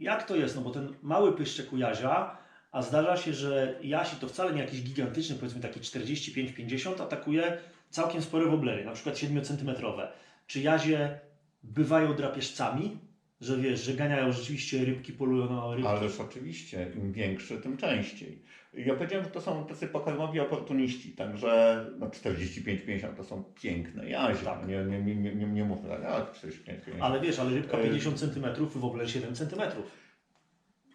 jak to jest, no bo ten mały pyszczek u Jazia, a zdarza się, że Jasi to wcale nie jakiś gigantyczny, powiedzmy taki 45-50, atakuje całkiem spore woblery, na przykład 7-centymetrowe. Czy Jazie bywają drapieżcami, że wiesz, że ganiają rzeczywiście rybki, polują na rybki? Ależ oczywiście, im większy, tym częściej. Ja powiedziałem, że to są tacy pokarmowi oportuniści, także no 45-50 to są piękne jazie. Tak. Nie, nie, nie, nie, nie, mówmy tak, a 45-50. Ale wiesz, ale rybka E, 50 cm, wobler 7 cm.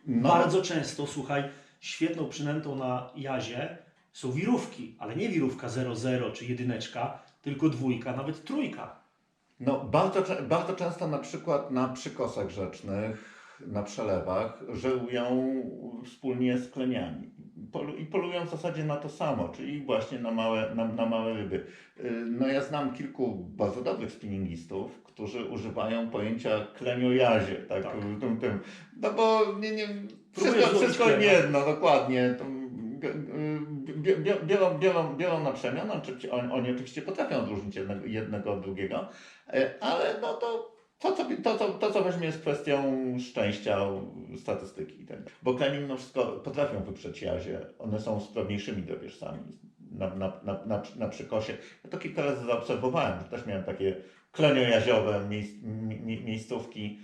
no, Bardzo często, słuchaj, świetną przynętą na jazie są wirówki, ale nie wirówka 0,0 czy jedyneczka, tylko dwójka, nawet trójka. No, bardzo, bardzo często na przykład na przykosach rzecznych, na przelewach żyją wspólnie z kleniami. Polu- I polują w zasadzie na to samo, czyli właśnie na małe, na, na małe ryby. Y, No ja znam kilku bardzo dobrych spinningistów, którzy używają pojęcia kleniojazie, tak? Tak. Tym, tym. No bo nie, nie, wszystko, wszystko klena. jedno, dokładnie. To, biorą, biorą, biorą na przemian, oni, oczywiście potrafią odróżnić jednego, jednego od drugiego, e, ale no to to, co, to, co, to, co weźmie jest kwestią szczęścia, statystyki. Tak? Bo klenie mimo wszystko potrafią wyprzeć jazie. One są sprawniejszymi drapieżcami na, na, na, na, na przykosie. Ja to kilka razy zaobserwowałem, że też miałem takie kleniojaziowe miejsc, mi, mi, miejscówki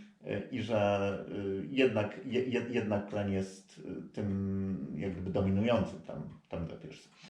i że y, jednak, je, je- jednak kleń jest y, tym jak gdyby dominującym tam, tam drapieżcem.